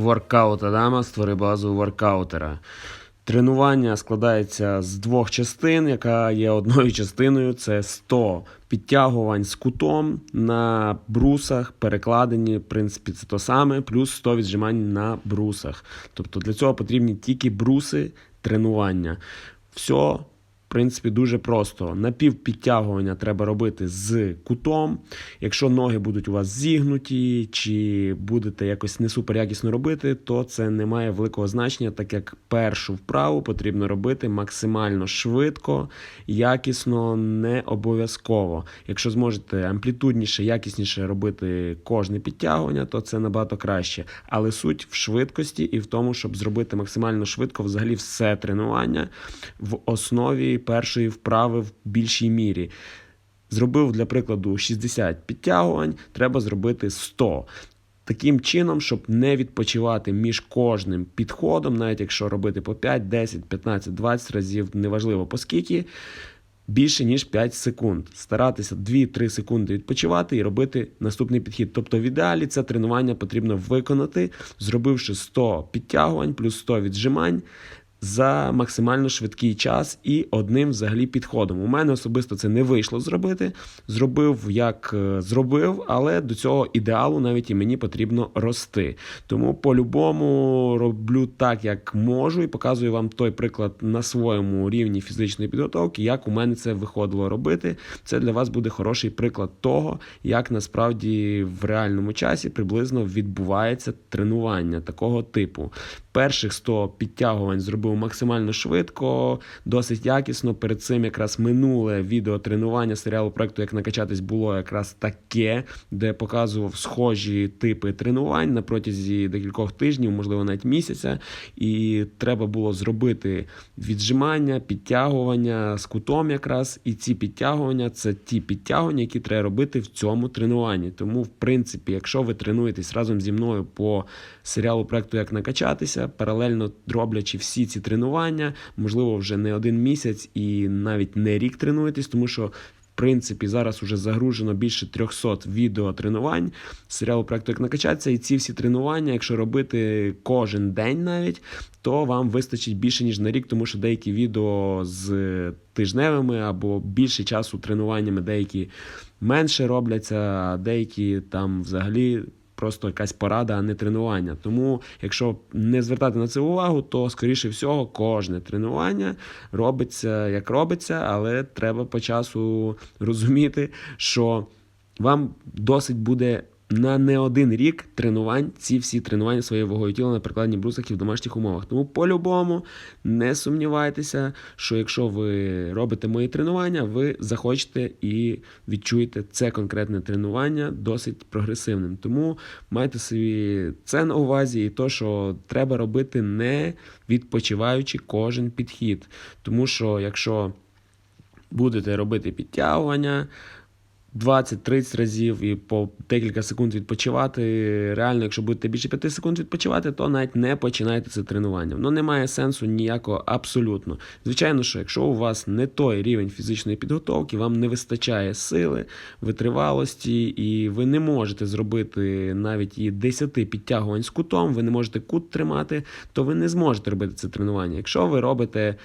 Воркаут Адама створи базу воркаутера. Тренування складається з двох частин, яка є одною частиною. Це 100 підтягувань з кутом на брусах, перекладені, в принципі, це то саме, плюс 100 віджимань на брусах. Тобто для цього потрібні тільки бруси тренування. Все принципі, дуже просто. Напівпідтягування треба робити з кутом. Якщо ноги будуть у вас зігнуті, чи будете якось не супер якісно робити, то це не має великого значення, так як першу вправу потрібно робити максимально швидко, якісно, не обов'язково. Якщо зможете амплітудніше, якісніше робити кожне підтягування, то це набагато краще. Але суть в швидкості і в тому, щоб зробити максимально швидко взагалі все тренування в основі першої вправи в більшій мірі. Зробив для прикладу 60 підтягувань, треба зробити 100. Таким чином, щоб не відпочивати між кожним підходом, навіть якщо робити по 5, 10, 15, 20 разів, неважливо по скільки, більше ніж 5 секунд. Старатися 2-3 секунди відпочивати і робити наступний підхід. Тобто, в ідеалі це тренування потрібно виконати, зробивши 100 підтягувань плюс 100 віджимань. За максимально швидкий час і одним взагалі підходом. У мене особисто це не вийшло зробити. Зробив як е, зробив, але до цього ідеалу навіть і мені потрібно рости. Тому по-любому роблю так, як можу, і показую вам той приклад на своєму рівні фізичної підготовки, як у мене це виходило робити. Це для вас буде хороший приклад того, як насправді в реальному часі приблизно відбувається тренування такого типу. Перших 100 підтягувань зробив максимально швидко, досить якісно. Перед цим якраз минуле відео тренування серіалу проекту Як накачатись було якраз таке, де показував схожі типи тренувань на протязі декількох тижнів, можливо, навіть місяця. І треба було зробити віджимання, підтягування з кутом, якраз. І ці підтягування це ті підтягування, які треба робити в цьому тренуванні. Тому, в принципі, якщо ви тренуєтесь разом зі мною по серіалу проекту Як накачатися, паралельно роблячи всі ці тренування, можливо, вже не один місяць і навіть не рік тренуєтесь, тому що. В принципі, зараз вже загружено більше 300 відеотренувань серіалу проекту як накачатися, і ці всі тренування, якщо робити кожен день навіть, то вам вистачить більше ніж на рік, тому що деякі відео з тижневими або більше часу тренуваннями, деякі менше робляться, а деякі там взагалі просто якась порада, а не тренування. Тому, якщо не звертати на це увагу, то скоріше всього кожне тренування робиться як робиться, але треба по часу розуміти, що вам досить буде. На не один рік тренувань ці всі тренування своєю вагою тіла на прикладні брусах і в домашніх умовах. Тому по-любому не сумнівайтеся, що якщо ви робите мої тренування, ви захочете і відчуєте це конкретне тренування досить прогресивним. Тому майте собі це на увазі, і то, що треба робити не відпочиваючи кожен підхід. Тому що якщо будете робити підтягування. 20-30 разів і по декілька секунд відпочивати. Реально, якщо будете більше 5 секунд відпочивати, то навіть не починайте це тренування. Воно не має сенсу ніякого абсолютно. Звичайно, що якщо у вас не той рівень фізичної підготовки, вам не вистачає сили, витривалості, і ви не можете зробити навіть і 10 підтягувань з кутом, ви не можете кут тримати, то ви не зможете робити це тренування. Якщо ви робите.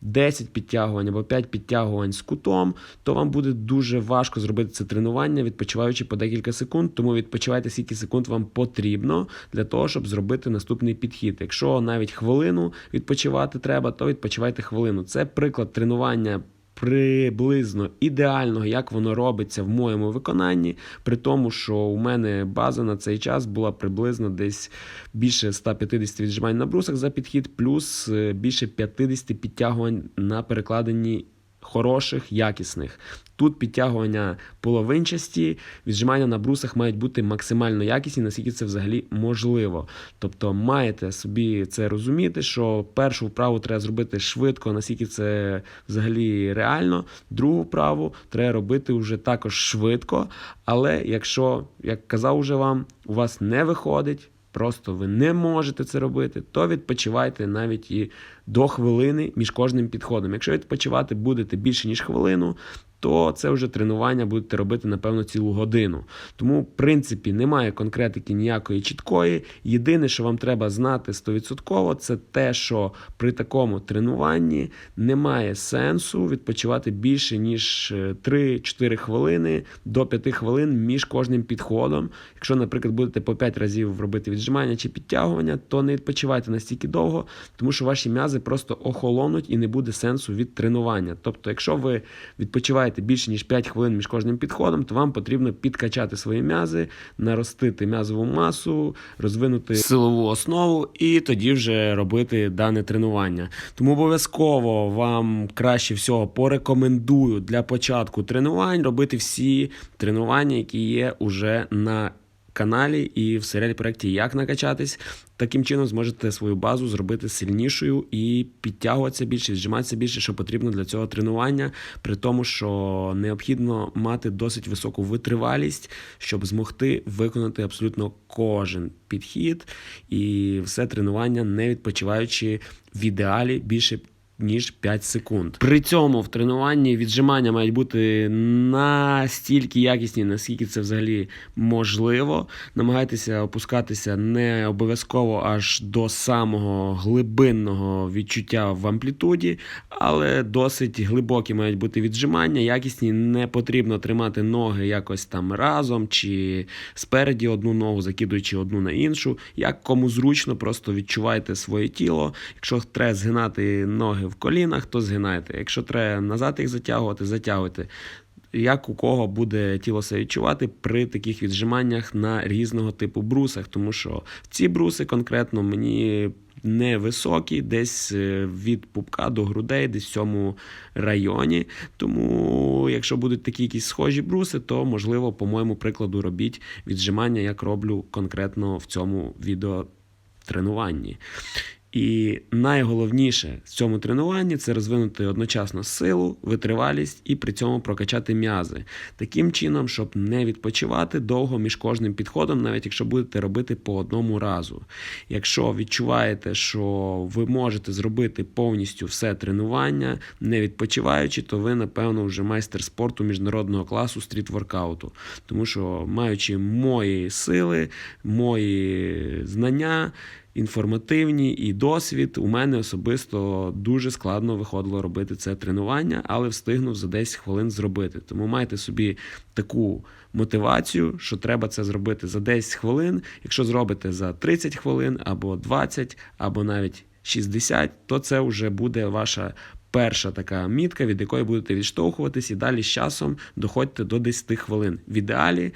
10 підтягувань або 5 підтягувань з кутом, то вам буде дуже важко зробити це тренування, відпочиваючи по декілька секунд. Тому відпочивайте скільки секунд вам потрібно для того, щоб зробити наступний підхід. Якщо навіть хвилину відпочивати треба, то відпочивайте хвилину. Це приклад тренування. Приблизно ідеального, як воно робиться в моєму виконанні, при тому, що у мене база на цей час була приблизно десь більше 150 віджимань на брусах за підхід, плюс е, більше 50 підтягувань на перекладенні хороших, якісних. Тут підтягування половинчасті, віджимання на брусах мають бути максимально якісні, наскільки це взагалі можливо. Тобто маєте собі це розуміти, що першу вправу треба зробити швидко, наскільки це взагалі реально. Другу вправу треба робити вже також швидко. Але якщо, як казав уже вам, у вас не виходить. Просто ви не можете це робити, то відпочивайте навіть і до хвилини між кожним підходом. Якщо відпочивати будете більше ніж хвилину, то це вже тренування будете робити, напевно, цілу годину. Тому, в принципі, немає конкретики ніякої чіткої. Єдине, що вам треба знати 100%, це те, що при такому тренуванні немає сенсу відпочивати більше, ніж е, 3-4 хвилини до 5 хвилин між кожним підходом. Якщо, наприклад, будете по 5 разів робити віджимання чи підтягування, то не відпочивайте настільки довго, тому що ваші м'язи просто охолонуть і не буде сенсу від тренування. Тобто, якщо ви відпочиваєте більше ніж 5 хвилин між кожним підходом, то вам потрібно підкачати свої м'язи, наростити м'язову масу, розвинути силову основу і тоді вже робити дане тренування. Тому обов'язково вам краще всього порекомендую для початку тренувань робити всі тренування, які є уже на каналі і в серіалі проєкті Як накачатись. Таким чином зможете свою базу зробити сильнішою і підтягуватися більше, віджиматися більше, що потрібно для цього тренування, при тому, що необхідно мати досить високу витривалість, щоб змогти виконати абсолютно кожен підхід і все тренування, не відпочиваючи в ідеалі більше. Ніж 5 секунд. При цьому в тренуванні віджимання мають бути настільки якісні, наскільки це взагалі можливо. Намагайтеся опускатися не обов'язково аж до самого глибинного відчуття в амплітуді, але досить глибокі мають бути віджимання, якісні. Не потрібно тримати ноги якось там разом чи спереді одну ногу, закидуючи одну на іншу. Як кому зручно, просто відчувайте своє тіло. Якщо треба згинати ноги в колінах, то згинайте. Якщо треба назад їх затягувати, затягуйте. Як у кого буде тіло себе відчувати при таких віджиманнях на різного типу брусах, тому що ці бруси конкретно мені невисокі, десь е, від пупка до грудей, десь в цьому районі. Тому, якщо будуть такі якісь схожі бруси, то можливо, по моєму прикладу, робіть віджимання, як роблю конкретно в цьому відеотренуванні. І найголовніше в цьому тренуванні це розвинути одночасно силу, витривалість і при цьому прокачати м'язи. Таким чином, щоб не відпочивати довго між кожним підходом, навіть якщо будете робити по одному разу. Якщо відчуваєте, що ви можете зробити повністю все тренування, не відпочиваючи, то ви, напевно, вже майстер спорту міжнародного класу стріт-воркауту. Тому що, маючи мої сили, мої знання інформативні і досвід. У мене особисто дуже складно виходило робити це тренування, але встигнув за 10 хвилин зробити. Тому майте собі таку мотивацію, що треба це зробити за 10 хвилин. Якщо зробите за 30 хвилин або 20, або навіть 60, то це вже буде ваша. Перша така мітка, від якої будете відштовхуватись, і далі з часом доходьте до 10 хвилин. В ідеалі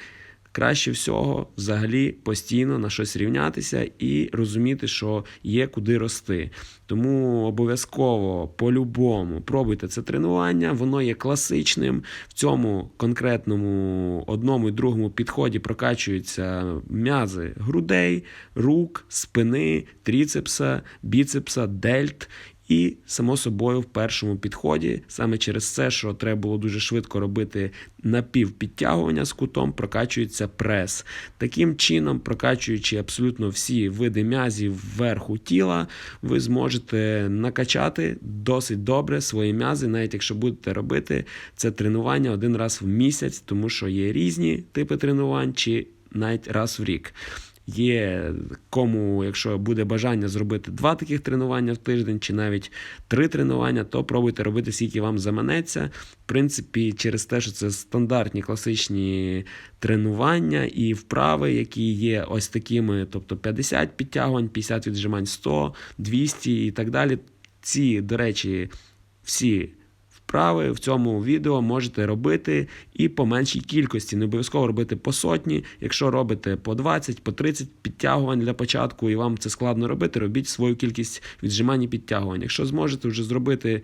краще всього взагалі постійно на щось рівнятися і розуміти, що є куди рости. Тому обов'язково по-любому пробуйте це тренування, воно є класичним. В цьому конкретному одному і другому підході прокачуються м'язи грудей, рук, спини, тріцепса, біцепса, дельт. І, само собою, в першому підході, саме через це, що треба було дуже швидко робити напівпідтягування з кутом, прокачується прес. Таким чином, прокачуючи абсолютно всі види м'язів вверху тіла, ви зможете накачати досить добре свої м'язи, навіть якщо будете робити це тренування один раз в місяць, тому що є різні типи тренувань, чи навіть раз в рік. Є кому, якщо буде бажання зробити два таких тренування в тиждень, чи навіть три тренування, то пробуйте робити, скільки вам заманеться. В принципі, через те, що це стандартні класичні тренування і вправи, які є ось такими, тобто 50 підтягувань, 50 віджимань, 100, 200 і так далі. Ці, до речі, всі вправи в цьому відео можете робити і по меншій кількості. Не обов'язково робити по сотні. Якщо робите по 20, по 30 підтягувань для початку, і вам це складно робити, робіть свою кількість віджимань і підтягувань. Якщо зможете вже зробити.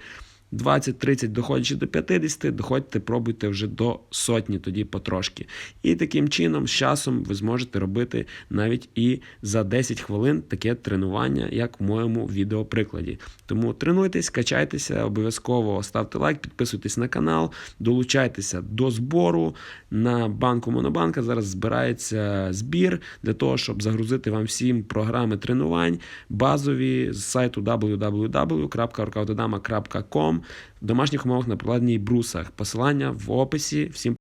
20-30, доходячи до 50, доходьте, пробуйте вже до сотні, тоді потрошки. І таким чином, з часом, ви зможете робити навіть і за 10 хвилин таке тренування, як в моєму відеоприкладі. Тому тренуйтесь, качайтеся, обов'язково ставте лайк, підписуйтесь на канал, долучайтеся до збору. На банку Монобанка зараз збирається збір для того, щоб загрузити вам всім програми тренувань базові з сайту www.workoutodama.com в домашніх умовах на прикладеній брусах. Посилання в описі. Всім